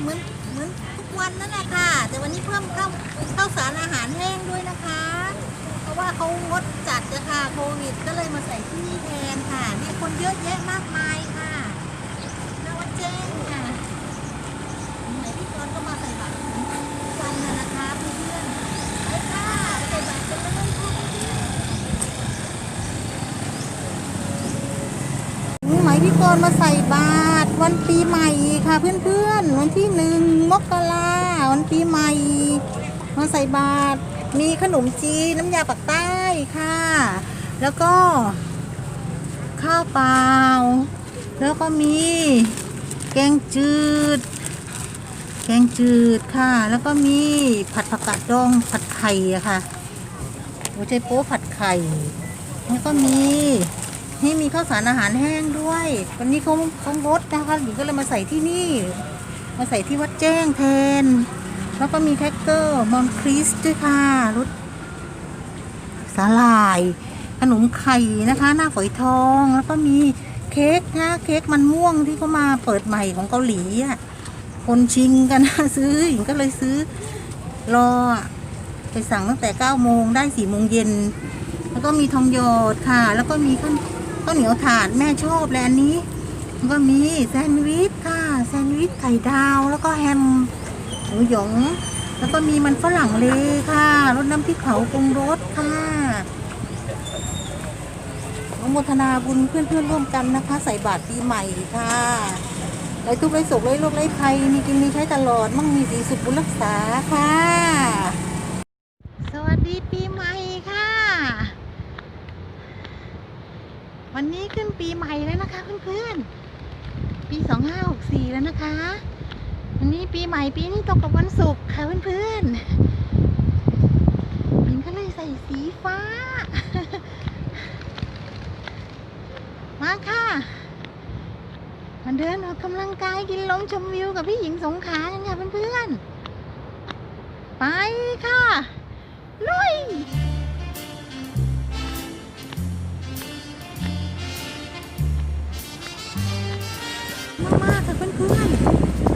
เหมือนเหมือนทุกวันนั่นแหละค่ะ แต่วันนี้เพิ่มข้าวข้าวสารอาหารแห้งด้วยนะคะ เพราะว่าเขางดจัดนะคะโควิดก็เลยมาใส่ที่นี่แทนค่ะเนี่ยคนเยอะแยะมากมายค่ะนวัดแจ้งค่ะไหนพี่กรณ์ก็มาใส่บาตรทุกวันนะนะคะเพื่อนๆไปค่ะไปใส่บาตรกันเลยค่ะรู้ ไหมพี่กรณ์มาใส่บาตรวันปีใหม่ค่ะเพื่อนๆ วันที่หนึ่งมกราวันปีใหม่ มาใส่บาตรมีขนมจีนน้ำยาปักใต้ค่ะ แล้วก็ ข้าวเปล่า แล้วก็มี แกงจืด แกงจืดค่ะ แล้วก็มีผัดผักกาดดองผัดไข่ค่ะหัวใจโป๊ผัดไข่ แล้วก็มี นี่มีข้าวสารอาหารแห้งด้วย วันนี้เขาเขางดนะคะหญิงก็เลยมาใส่ที่นี่ มาใส่ที่วัดแจ้งแทน แล้วก็มีแคคเกอร์มอนคริสด้วยค่ะรสสาหร่าย ขนมไข่นะคะ หน้าฝอยทองแล้วก็มีเค้กนะเค้กมันม่วงที่เขามาเปิดใหม่ของเกาหลีอะคนชิงกันซื้อหญิงก็เลยซื้อรอไปสั่งตั้งแต่9โมงได้4โมงเย็น แล้วก็มีทองหยอดค่ะ แล้วก็มีข้าว ข้าวเหนียวถาดแม่ชอบเลยอันนี้ก็มีแซนด์วิชค่ะ แซนด์วิชไข่ดาวแล้วก็แฮมหมูหยอง แล้วก็มีมันฝรั่งเลยค่ะรสน้ำพริกเผาปรุงรสค่ะอนุโมทนาบุญเพื่อนๆร่วมกันนะคะ ใส่บาตรปีใหม่ค่ะไรทุกข์ไรสุขไรโรคไรภัยมีกินมีใช้ตลอดมั่งมีสีสุขบุญรักษาค่ะ สวัสดีปีใหม่ค่ะ วันนี้ขึ้นปีใหม่แล้วนะคะเพื่อนๆ ปี 2564 แล้วนะคะ วันนี้ปีใหม่ปีนี้ตรงกับวันศุกร์ค่ะเพื่อนๆมินก็เลยใส่สีฟ้า มาค่ะ มาเดินออกกำลังกายกินลมชมวิวกับพี่หญิงสงขากันค่ะเพื่อนๆ ไปค่ะ ลุย ม